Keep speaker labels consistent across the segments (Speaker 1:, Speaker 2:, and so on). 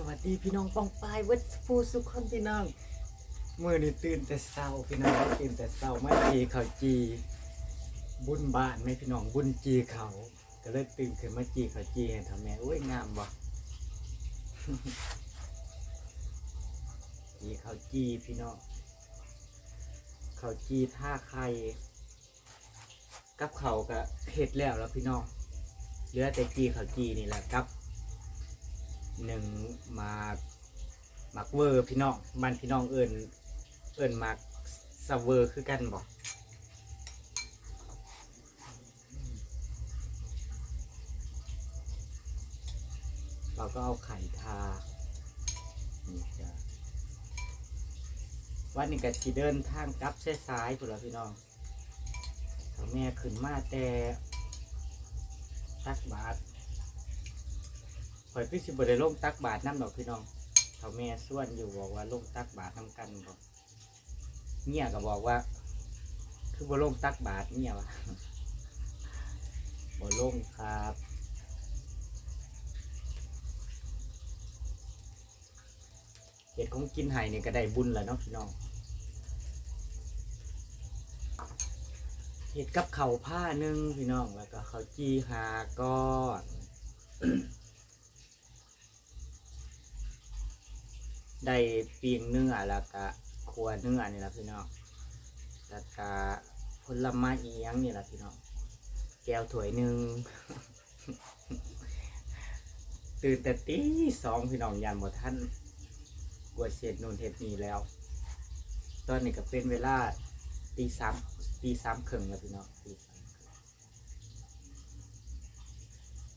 Speaker 1: สวัสดีพี่น้องปองปายวัดฟูสุขคนพี่น้องเมื่อนี้ตื่นแต่เช้าพี่น้องตื่นแต่เช้ามาจีเขาจี บุญบ้านไหมพี่น้องบุญจีเขาก็เลยตื่นขึ้นมาจีเขาจีให้ทำแม่โอ้ยงามบ่จีเขาจีพี่น้องเขาจีท่าไข่กับเขาก็เฮ็ดแล้วแล้วพี่น้องเหลือแต่จีเขาจีนี่แหละกับ หนึ่งหมากหมากเวอร์พี่น้องบ้านพี่น้องเอิญเอิญหมากซาเวอร์คือกันบอกเราก็เอาไข่ทาวันนี้ก็สิเดินทางกลับซ้ายๆพุ่นละพี่น้องแม่ขึ้นมาแต่ตักบาท ข่อยคือสิบได้ลงตักบาทน้ำดอกพี่น้องเขาแม่ส่วนอยู่บอกว่าลงตักบาทน้ำกันบอกเนี่ยก็บอกว่า คือบ่ลงตักบาทเนี่ยวะบ่ลงครับเห็ดของกินไห้นี่ยก็ได้บุญแล้วเนาะพี่น้องเห็ดกับเข่าผ้าหนึ่งพี่น้องแล้วก็เขาจีหาก้อน ได้ปีงเนื้อแล้วก็ครัวเนื้อนี่แหละพี่น้องแล้วก็ผลไม้อีหยังนี่แหละพี่น้องแก้วถ้วยหนึ่งตื่นแต่ตีสองพี่น้องยันบ่ท่านกวดเศษนูนเฮ็ดนี่แล้ว ตอนนี้ก็เป็นเวลาตีสามตีสามครึ่งแล้วพี่น้องตีสาม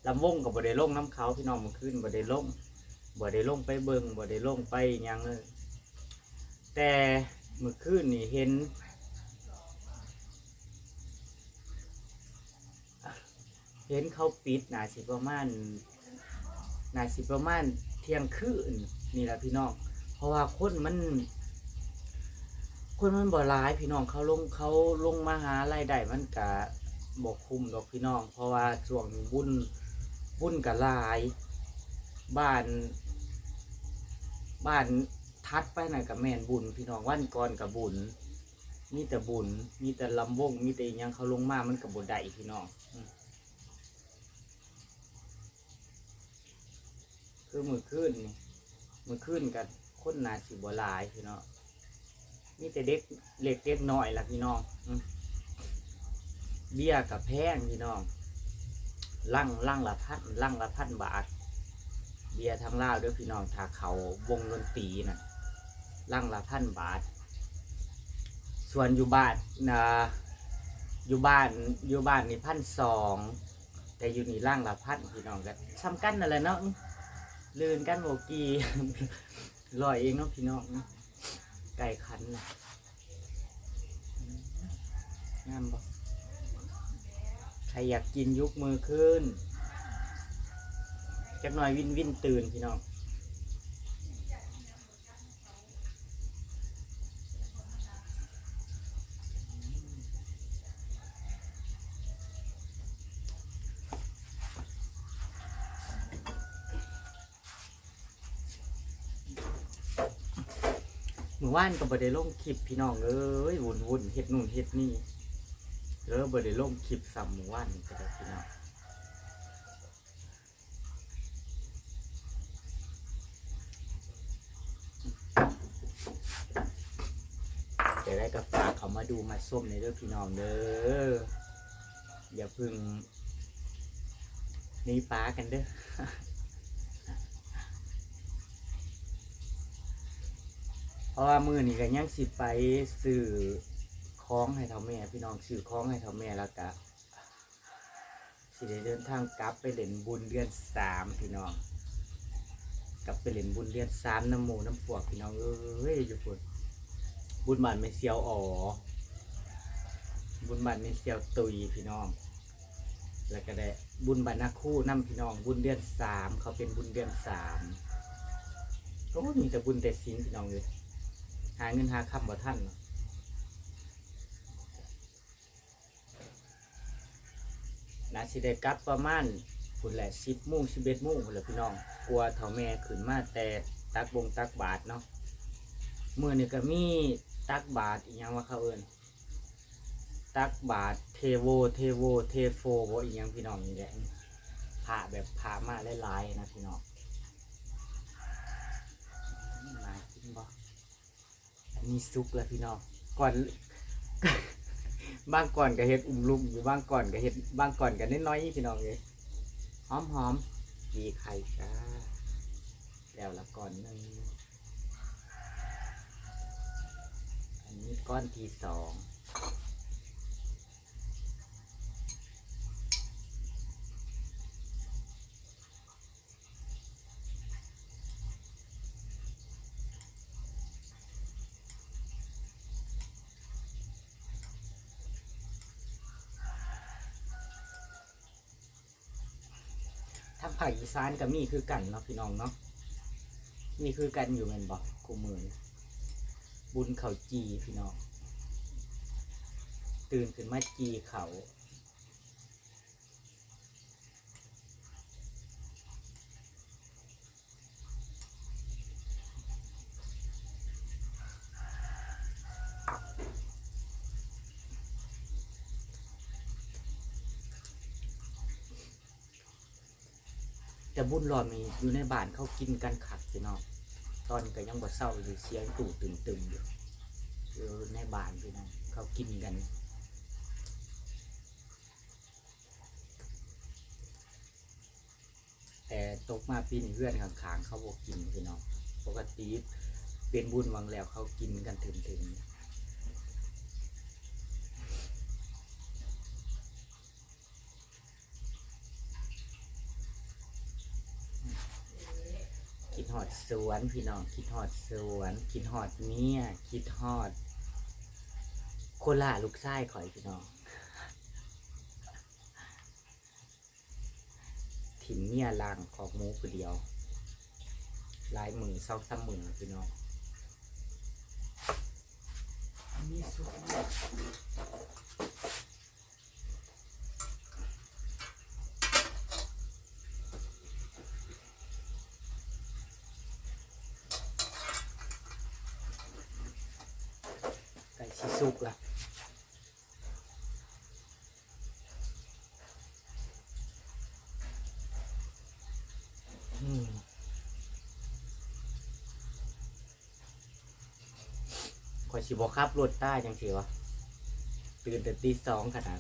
Speaker 1: ลำวงกับบ่ได้ล่งน้ำเขาพี่น้องมันขึ้นบ่ได้ลง บ่ได้ลงไปเบิงบ่ได้ลงไปหยังเลยแต่เมื่อคืนนี่เห็น เห็นเขาปิดนาสิประมาณนาสิประมาณเที่ยงคืนนี่แหละพี่น้อง เพราะว่าคนมัน คนมันบ่ร้ายพี่น้องเขาลงเขาลงมาหารายได้มันกะบ่คุมดอกพี่น้อง เพราะว่าช่วงนี้บุญบุญกะลาย บ้าน บ้านทัดไปหน่อยกับแม่นบุญ พี่น้องวันก่อนกับบุญ มีแต่บุญ มีแต่ลำวง มีแต่อิหยังเขาลงมามันกับบุได้พี่น้องอืมคือมือขึ้นนี่มือขึ้นกันคนหนาสิบหลายพี่น้องมีแต่เด็กเล็กเด็กน้อยล่ะพี่น้องอืมเบี้ยกับแพงพี่น้อง ลั่งลั่งละพันลั่งละพันบาท เบียร์ทางลาวด้วยพี่น้องถ้าเขาวงดนตรีนะร่างละพันบาท ส่วนอยู่บ้านนะอยู่บ้านอยู่บ้านนี่พันสองแต่อยู่นี่ร่างละพันพี่น้องกันซ้ำกันนั่นแหละเนาะลื่นกันโมกีลอยเองเนาะพี่น้องไก่คันนะงามบ่ใครอยากกินยุกมือขึ้น จักหน่อยวินวินตื่นพี่น้องหมู่ว่านก็บ่ได้ลงคลิปพี่น้องเอ้ยวุ่นวุ่นๆเฮ็ดนู่นเฮ็ดนี่แล้วบ่ได้ลงคลิปซ้ำหมู่ว่านก็ได้พี่น้อง จะได้ก็ฝากเขามา ดูมาส้มในเรื่องพี่น้องเด้ออย่าเพึ่งหนีป้ากันเด้อเพราะว่ามือนี้ก็ยังสิไปซื้อคล้องให้เท่าแม่ พี่น้องซื้อคล้องให้เท่าแม่แล้วก็สิได้เดินทางกลับไปเล่นบุญเดือนสามพี่น้องกลับไปเล่นบุญเดือนสามน้ำหมูน้ำพวกพี่น้องเอ้ยอยู่พุ่นบุญบันไม่เซียวอ๋อ บุญบันไม่เซียวตุยพี่น้อง แล้วก็ได้บุญบันนาคู่น้ำพี่น้อง บุญเดือนสามเขาเป็นบุญเดือนสามก็มีแต่บุญแต่สินพี่น้องเลยหาเงินหาคำบ่ท่านนาะสิได้กลับประมาณคุณแหละสิบโมงสิบเอ็ดโมงคุณแหละพี่น้อง กลัวเถ่าแม่ขึ้นมาแต่ตักบงตักบาทเนาะเมื่อนี่ก็มีตักบาทอีกอย่างว่าเขาเอิน ตักบาทเทโวเทโวเทโฟบ่อีกอย่างพี่น้องนี่แหละผ่าแบบผ่ามาหลายๆนะพี่น้องน่ากินบ่อันนี้ซุกแล้วพี่น้องก่อนบางก่อนก็เฮ็ดอุ้มลุมอยู่บางก่อนก็เฮ็ดบางก่อนก็นิดน้อยพี่น้องเลยหอมหอมๆดีไข่จ้าแล้วละก่อนหนึ่งอันนี้ก้อนที่สอง ภาคอีสานก็มีคือกันเนาะพี่น้องเนาะมีคือกันอยู่แม่นบอกกูมือบุญเขาจีพี่น้อง ตื่นขึ้นมาจีเขา บุญรอมีอยู่ในบ้านเขากินกันขัดพี่น้องตอนก็ยังบ่เศร้าอยู่เสียงตู่ตึมตึมๆอยู่อยู่ในบ้านพี่น้องเขากินกันแต่ตกมาปีนี้เพื่อนข้างๆเขาบอกกินพี่น้องปกติเป็นบุญวังแล้วเขากินกันถึงถึงๆคิดหอด สวนพี่น้องคิดหอดสวน คิดหอดเมียคิดหอด โคล่าลูกไส้ข่อยพี่น้องถิ่นเมียลางของหมูผู้เดียวลายมือเศร้าซ้ำมือพี่น้องมีสุกไก่ชิ สุกละข่อยสิบอกขับรถใต้จังสิวะตื่นแต่ตีสองขนาด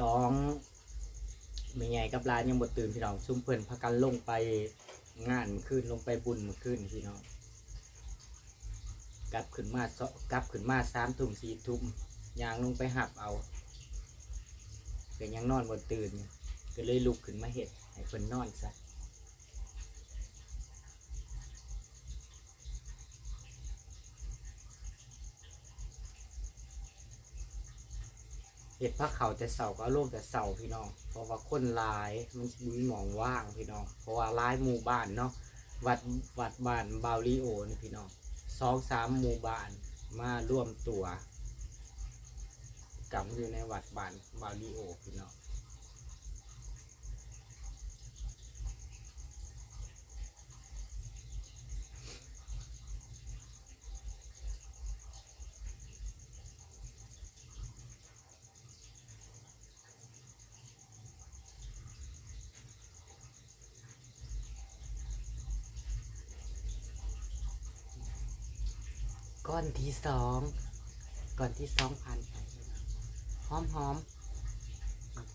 Speaker 1: สองไม่ไงกับร้านยังบดตื่นพี่น้องซุ่มเพิ่นพากันลงไปงานขึ้นลงไปบุญมาขึ้นพี่น้องกลับขึ้นมาสกลับขึ้นมาสามทุ่มสี่ทุ่มยางลงไปหับเอาเก็ยังนอนบ่ตื่นก็เลยลุกขึ้นมาเห็ดให้เพิ่นนอนซะ เห็ดพระเขาแต่เสาก็เอาลงแต่เสาพี่น้อง เพราะว่าคนหลายมันมีหมองว่างพี่น้อง เพราะว่าหลายหมู่บ้านเนาะ วัดวัดบ้านบาลีโอนี่พี่น้องสองสามหมู่บ้านมาร่วมตัวกับอยู่ในวัดบ้านบาลีโอพี่น้อง ก้อนที่สองก่อนที่สองพันไปหอมหอม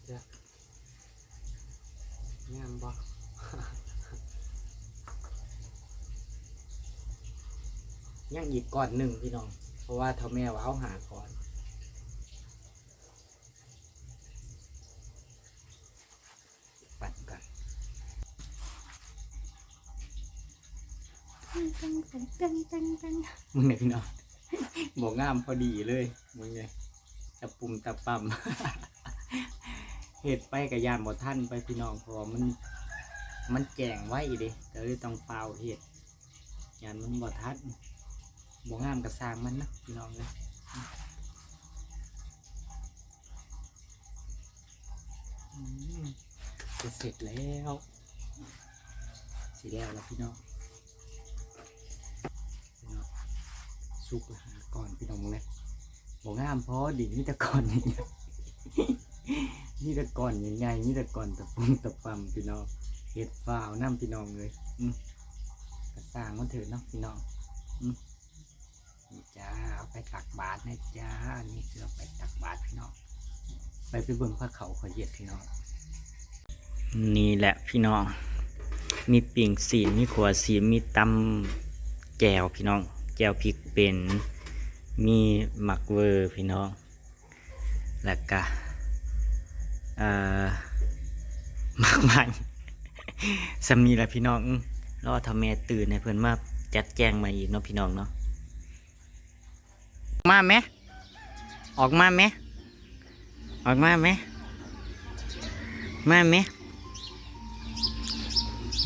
Speaker 1: เจ้างามบ่ยังอีกก่อนหนึ่งพี่น้อง เพราะว่าเท่าแม่ว่าเอาหาก่อน
Speaker 2: ตังตังตัง
Speaker 1: มึงเนี่ยพี่น้องบอกงามพอดีเลยมึงเนี่ยตะปุ่มตะปั๊มเห็ดไปกับยานบ่ท่านไปพี่น้องพราะว่ามัน มันแจงไว้เดิก็เลยต้องเปล่าเห็ดยานมันบ่ทันบ่งามกับสร้างมันนะพี่น้องเลยจะเสร็จแล้วสิแล้วแล้วพี่น้อง สุกละหาก่อนพี่น้องเลยบ่งามเพราะดินมีแต่ก่อนอย่างเงี้ยนี่ต่ก่อนยังไงนี่ต่ก่อนตะปุ่มตะปั๊มพี่น้องเห็ดฟาวน้ำพี่น้องเลยอืมกระสร้างมันเถิดเนาะพี่น้องอืมจ้าเอาไปตักบาตรนะจ้านี่คือเอาไปตักบาตรพี่น้องไปไปเบิ่งพระเขาขอเหยียดพี่น้องนี่แหละพี่น้องมีปิ่งสีมีขวสีมีตำแจวพี่น้อง แจวพริกเป็นมีหมักเวอร์พี่น้อง แล้วก็เอ่อมากมายสำนีและพี่น้องอื้อรอทำแม่ตื่นให้เพื่อนมาจัดแจงมาอีกเนาะพี่น้องเนาะมาไหมออกมาไหมออกมาไหมมาไหม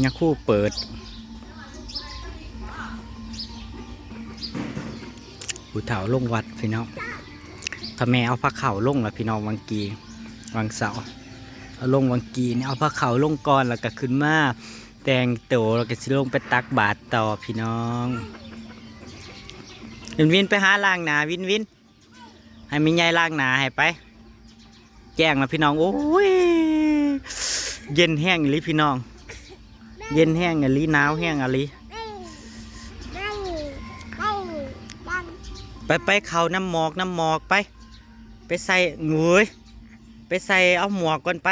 Speaker 1: ยาคู่เปิด ผู้เฒ่าลงวัดพี่น้องถ้าแม่เอาผ้าเข่าลงล้วพี่น้องวังกีวังเสาเอาลงวังกีเนี่ยเอาผ้าขาลงก่อนแล้วก็ขึ้นมาแต่งตัวแล้วก็สิลงไปตักบาตรต่อพี่น้องวินวินไปหาล้างหนาวินวินให้มียายล้างหนาให้ไป แจ้งแล้วพี่น้องโอ้ยเย็นแห้งอลิพี่น้อง เย็นแห้งอลิหนาวแห้งอลิ ไปไปเขาน้ำหมอกน้ำหมอกไป ไปใส่เงยไปใส่เอาหมวกก่อนไป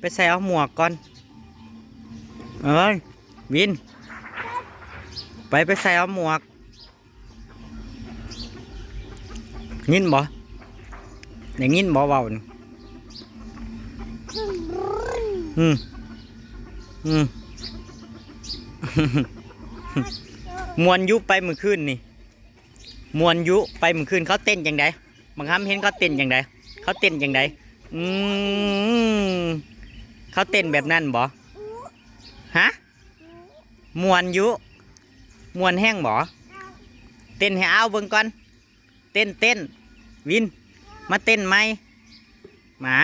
Speaker 1: ไปใส่เอาหมวกก่อนเอ้ยวิน ไปไปใส่เอาหมวกยินบ่อย่างยินบ่เบานี่อืมอืมมวนยุบไปเมื่อคืนนี่ มวนยุไปเมื่อคืนเขาเต้นยังไงบางครั้งเห็นเขาเต้นยังไงเขาเต้นยังไงอืมเขาเต้นแบบนั้นบ่ฮะมวนยุมวนแห้งบ่เต้นให้เอาเบิ่งก่อน เต้นเต้นวิน มาเต้นไหมมา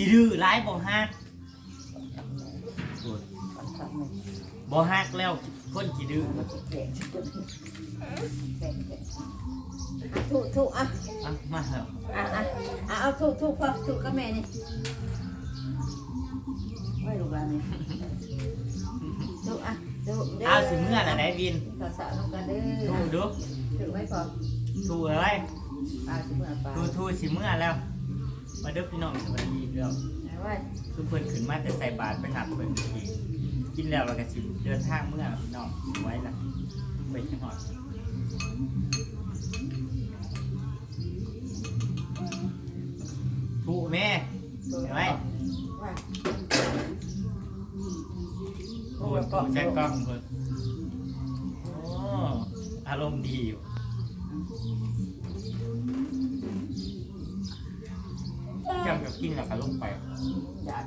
Speaker 1: จีดื้อร้ายบ่ฮักบ่ฮักแล้วคนจีดื้อ
Speaker 2: ถูกถูกอะ
Speaker 1: อะมาเถอะ
Speaker 2: อะอะอะเอาถูกถูกพอถูกกับแม่นี่ไม่รู้บ้านนี่ถูกอะถูกเด้อ
Speaker 1: เอาสิเมื่อน่ะได้บิน
Speaker 2: ภาษาลงกันเด้
Speaker 1: ทู
Speaker 2: อ
Speaker 1: ดู
Speaker 2: ถูกไว้พอ
Speaker 1: ทูเอ้ย
Speaker 2: ปลาสิเมื่อปลา
Speaker 1: ทูทูสิเมื่อแล้ว มาเด้อพี่น้องสวัสดีเด้อ
Speaker 2: เอาไว้
Speaker 1: ทุกเพิ่นขึ้นมาแต่ใส่บาตรไปหับเพิ่นทีกินแล้วเราก็สิเดินทางเมื่อพี่น้องไว้ล่ะไปจังหวัดทูแม่
Speaker 2: ถูก
Speaker 1: เห็นไหม
Speaker 2: ว่า
Speaker 1: โอ้ยตู้แช่กล้องเพิ่นโอ้อารมณ์ดีอยู่จำ กับกินแล้วก็ลงไป
Speaker 2: อยาก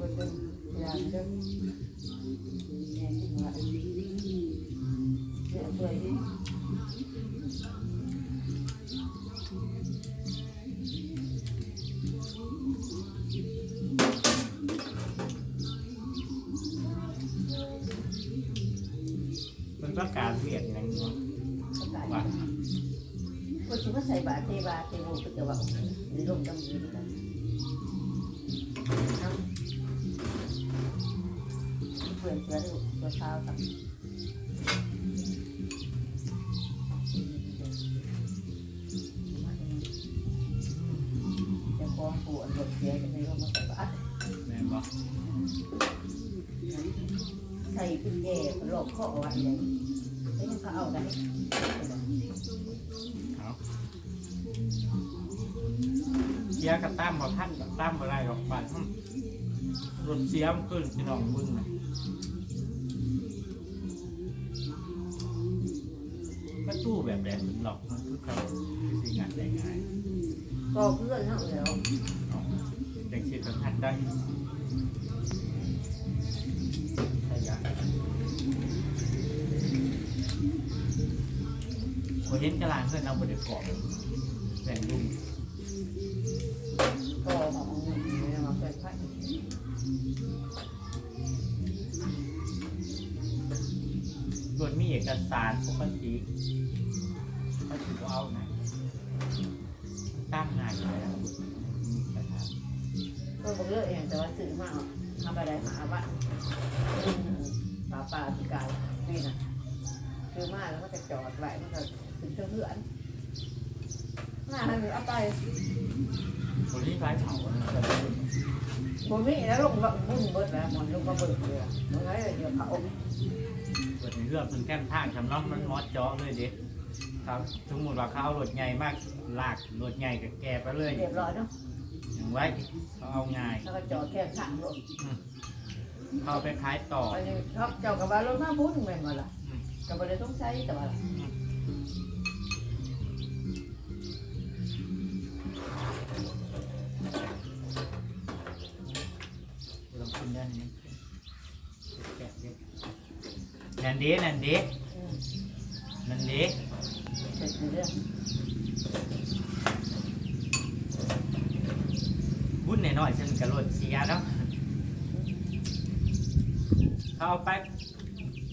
Speaker 2: บนเดินอยากเดิน เพื่อดูตัวเท้ากับจะฟ้องปู่อันหมดเสียจะไม่ร่มมาใส่บาตร
Speaker 1: แม่นบอก
Speaker 2: ใส่กุญแจหลอกข้อไว้อย่างแล้วยังเขาเอาได้
Speaker 1: เอาเสียกับตั้มบ่ท่านกับตั้มอะไรหรอกบาดรถเสียมขึ้นพี่น้องมึงนะประ สิงานได้ง่าย
Speaker 2: ก็เพื่อนเขาแล้ว
Speaker 1: เนาะจังสิสัมผัสได้ขยะผมเห็นกระลานเพื่อนเอาบไดกรอบแบ่งลุง ลิก
Speaker 2: เองแต่ว่าซื้อมาทำอะไรหาบ้านป่าป่าพิการนี่นะซื้อมาแล้วก็จะจอดไว้มันก็ถึงเพื่อนมาให้มันเอาไป
Speaker 1: คนที่ร้ายเผานน
Speaker 2: ผมมีแล้วลงบุ้งเบิดแล้วมันลงมาเบิดเลยมันไงเดี๋ยวเขา
Speaker 1: เปิดเรื่องเป็นแก้มทางสำน้องมันมอดเจาะเลยเด็กครับสมมติว่าเขาเอารถใหญ่มากลากรถใหญ่กับแกไปเลย
Speaker 2: เรียบร้อยเนาะ
Speaker 1: อย่างไว้เขาเอาง่าย
Speaker 2: แล้วก็จอดแค่ข้างรถ
Speaker 1: เขาเอาไปขายต่อ
Speaker 2: อันนี้เขาเจ้ากับว่ารถมาบุ้งแม่นมาละ
Speaker 1: อืม
Speaker 2: ก็บ่ได้ต้องใช้แต่ว่า
Speaker 1: ลองกินได้ไหมแกะเด็กนั่นเด้นั่นเด้
Speaker 2: อืม
Speaker 1: นั่นเด้
Speaker 2: เสร็จเรื่อง
Speaker 1: วุ่นหน่ อยซึ่งกับรถเสียเนาะเขาเอาไป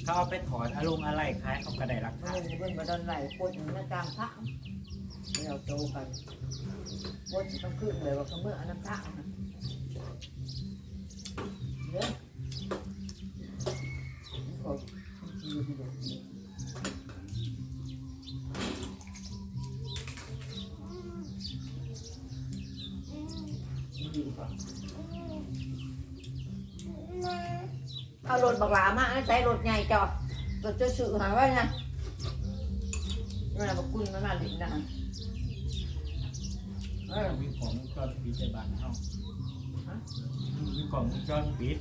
Speaker 1: เขาเอาไปถอนอารมณ์อะไรคล้ายเขากระไดรัก
Speaker 2: มั
Speaker 1: ษาน
Speaker 2: เพิ่นมาดอนไหลปวดอยู่ในกลางพระเราโตกันปวดต้องขึ้นเลยว่าเขาเมื่ออันน้ำพระนะเยอ ใช้รถใหญ่จอดรถจะสื่อหาไว้นะนี่นบักกุนมันมาหลินนะเออ
Speaker 1: มีของมุกจรปิดในบ้านเฮา
Speaker 2: ฮะ
Speaker 1: มีของมุกจรปิด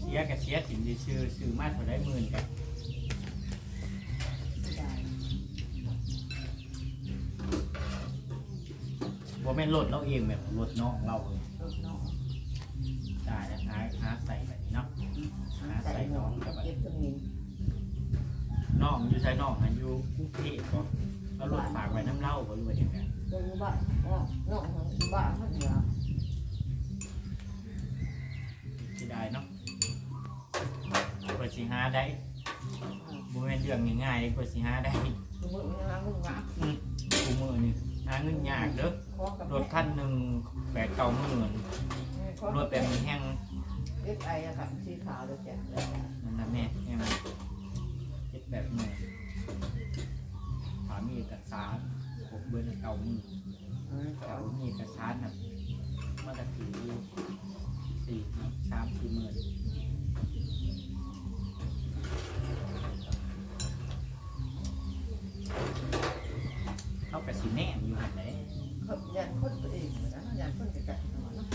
Speaker 1: เสียกับเสียถิ่นดีซื้อซื้อมาเท่าได้หมื่นกันว่าแม่นรถเราเองแบบรถน้องเราเอง
Speaker 2: รถน้อง
Speaker 1: ได้แล้วหาหาใส่แบบนี้เนาะ
Speaker 2: ใส่น้องเก็บตรงนี้
Speaker 1: น้องอยู่ใส่น้องอายุกรุงเทพก็เอารถฝากไว้น้ำเหล้าก็รู้ว่าอย่างไร
Speaker 2: ตรงบ้านอ๋อน้องของบ้านมันเหรอ
Speaker 1: ที่ได้เนาะกว่าสิหาได้ บ่แม่นเรื่องง่ายๆเลยกว่าสิหาได้
Speaker 2: มึงมึงนะมึงนะ
Speaker 1: อืมกูมือนี่หาเงินยากเด้อ
Speaker 2: คอกับ
Speaker 1: รถคันหนึ่งแปดเก้าหมื่นรถแบบมีแห้ง
Speaker 2: เล็กไอ้อะค่ะสีขาวเลยจ้ะแล้วจ้ะ
Speaker 1: นั่นนะแม่แห้งเจ็ดแบบหมื่นถามมีเอกสารหกเบอร์เก้าหมื่น
Speaker 2: อืม
Speaker 1: แต่ว่ามีเอกสารแบบมาตรฐานอยู่สี่สามสี่หมื่น เข้ากับสีแนมอยู่หันไหน
Speaker 2: เขายันคนตัวเองนะยันคนจะกัดหัวเนาะ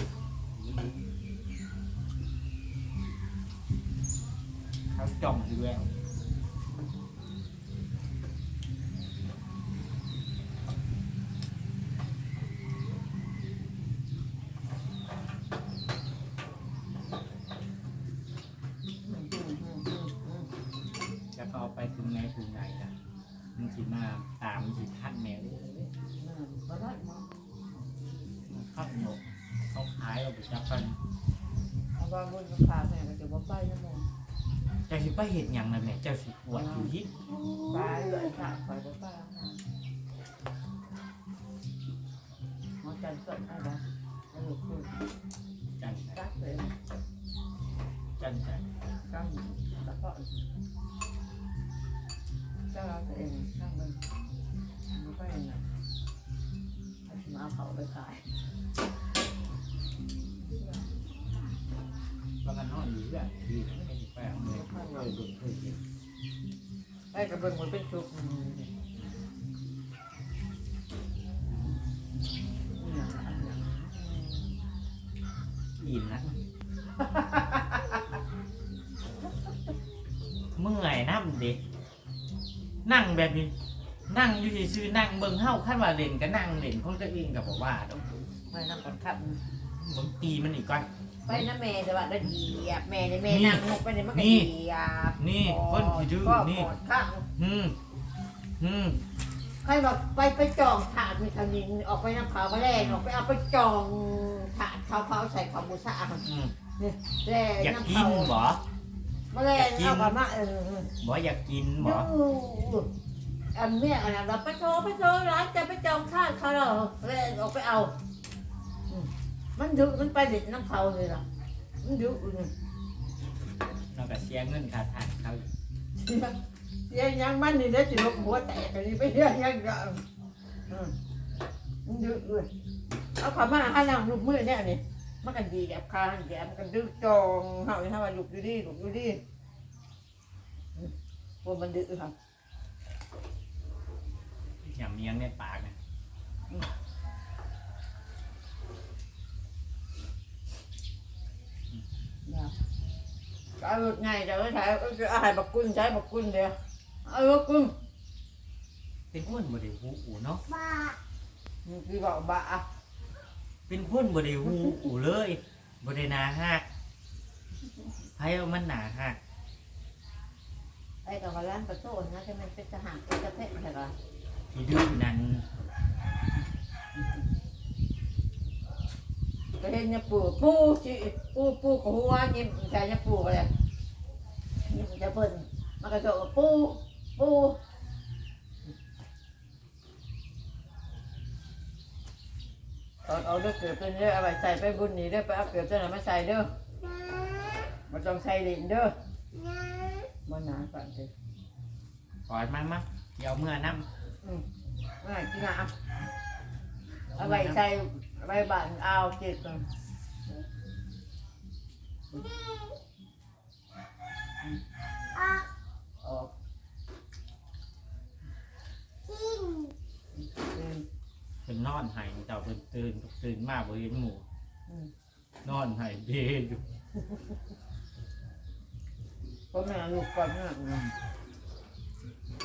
Speaker 1: เขาจ้องอยู่แล้ว
Speaker 2: อืมอืมอืมอืมอืม
Speaker 1: แล้วก็เอาไปถึงไหนถึงไหนนะมันสิมาตามสิท่านแมว
Speaker 2: อืมก็ได้มั้ง
Speaker 1: ข้าวหนกเขา ขายเปจับกัน
Speaker 2: เอาว่าบุญพาแม่ก็จะบ่ไปนะโม
Speaker 1: เจ้าสิไปเห็นอย่างนั้นแหละเจ้าสิปวดอยู่ที่
Speaker 2: ไปเลยค่ะไปบ่ไปแล้วค่ะหมอจันทร์สดอะไรแล้วลูกคุณ
Speaker 1: จันทร์
Speaker 2: รักเลย
Speaker 1: จันทร์จันทร์
Speaker 2: กำตะเพาะเจ้าเราตัวเองช่างมันไม่ค่อยนะเอามาเอาเขาไปขาย
Speaker 1: กันนอนอยู่แบบดีไม่ได้ไปเอาเลยเคยดูเคยเห็น
Speaker 2: ไปกับเบิ่งมันเป็นชุกอืมอืมอันนั้น
Speaker 1: อิ่มนะเมื่อยน้ำดินั่งแบบนี้ นั่งอยู่ซื่อๆนั่งเบิ่งเฮาคันว่าเล่นก็นั่งเล่นของตัวเองก็บอกว่าต้อง
Speaker 2: ไม่นั่งก่อนครับ
Speaker 1: เบิ่งตีมันอีกก่อน
Speaker 2: ไปนะแม่แต่ว่าได้เหยียบแม่ในแม่นั่งลงไปในมันก็
Speaker 1: นี่
Speaker 2: เหยียบ
Speaker 1: นี่คนที่ดื้อ
Speaker 2: ก็
Speaker 1: นี่
Speaker 2: กอดข้าง
Speaker 1: อืมอืม
Speaker 2: ใครบอกไปไปจองถาดมีทางนี้ออกไปน้ำขาวมาแล่นออกไปเอาไปจองถาดเขาเขาใส่ขาวบูชาอะ
Speaker 1: อืม
Speaker 2: นี่แล่
Speaker 1: อยาก
Speaker 2: น้ำ
Speaker 1: กิ
Speaker 2: เขา
Speaker 1: นบ่
Speaker 2: มาแล่นเอากลับมาเออ
Speaker 1: บ่อยากกินบ่
Speaker 2: ดูอันเนี้ยอันนั้นเราไปโชว์ไปโชว์ร้านจะไปจองถาดเขาเราแล่นออกไปเอาอื มมันดุมันไปเด็ดน้ำเขาเลยล่ะ มันดุอืม
Speaker 1: เราก็เสียเงินค่าทางเขาอยู่
Speaker 2: ยังยังมันนี่ได้จิลกหัวแตกอันนี้ไปเรื่องยังยังอืมมันดื้อเลยเอาขามาให้นางลูกมือเนี่ยนี่มันกันดีแอบคางแอบมันกันดื้อจองเฮาถ้าว่าลูกอยู่ดีลูกอยู่ดีอืมพวกมันดื้อครับ
Speaker 1: อย่างเมียงในปากนะ
Speaker 2: นะก็เอาไงจะเอาใช้ก็คืออาหารบักกุ้นใช้บักกุ้นเดียวเอาบักกุ้น
Speaker 1: เป็นคนบ่ได้หูอูเนาะ
Speaker 2: มันคือบอกบะ
Speaker 1: เป็นคนบ่ได้หูอูเลยบ่ได้หนาหักไผเอามันหนาหัก
Speaker 2: ไอ้กับว่าร้านกระโซนนะจะมันเป็นทหารเป็นกระเทะใช่ปะ
Speaker 1: ที่ดื้อนั้น
Speaker 2: ก็เห็นเนี่ยปูปูจิปูปูกับหัวยิ้มใจเนี่ยปูไปเลยยิ้มจะเพิ่นมันก็โจกปูปูตอนเอาเด้อเกิดเป็นเด้อเอาไปใส่ไปบุญนี่เด้อไปเอาเกิดตัวไหนมาใส่เด้อมันต้องใส่ดินเด้อมันหนาก่อนสิ
Speaker 1: ปล่อยมามาเดี๋ยวเอามื่อน้
Speaker 2: อืมง่ายจริงอะเอาไปใส่เอา ไปบ้านเอาจิตก่อนออกอืมำ
Speaker 1: เป็นนอนไห้เจ้าเพิ่นตื่นตื่นมาบ่เห็นหมู่
Speaker 2: อืม
Speaker 1: นอนไห้เบอยู่
Speaker 2: พ่อแม่ลูกก่อนนะอืม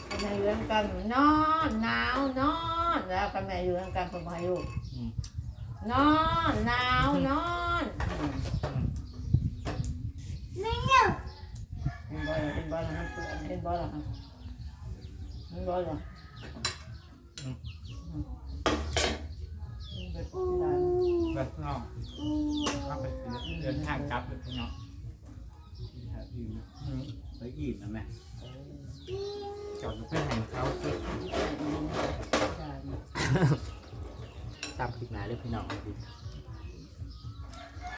Speaker 2: พ่อแม่อยู่ด้วยกันนอนหนาวนอนแล้วพ่อแม่อยู่ด้วยกันพ่อแม่อยู่
Speaker 1: อืม
Speaker 2: นอนหนาวนอนอืมเห็นบ่ล่ะเห็นบ่ล่ะมันเปื่อนเห็นบ่ล่ะเห็นบ่ล่ะอืมมันเป็นที่ร้าน
Speaker 1: แบบน้องเอาไปเดินทางกลับเลยพี่น้องอืมไปอิ่มนะแม่จอดรถไปให้เขาสิ
Speaker 2: ใช่
Speaker 3: ตามคลิปหน้าเด้อพี่น้อง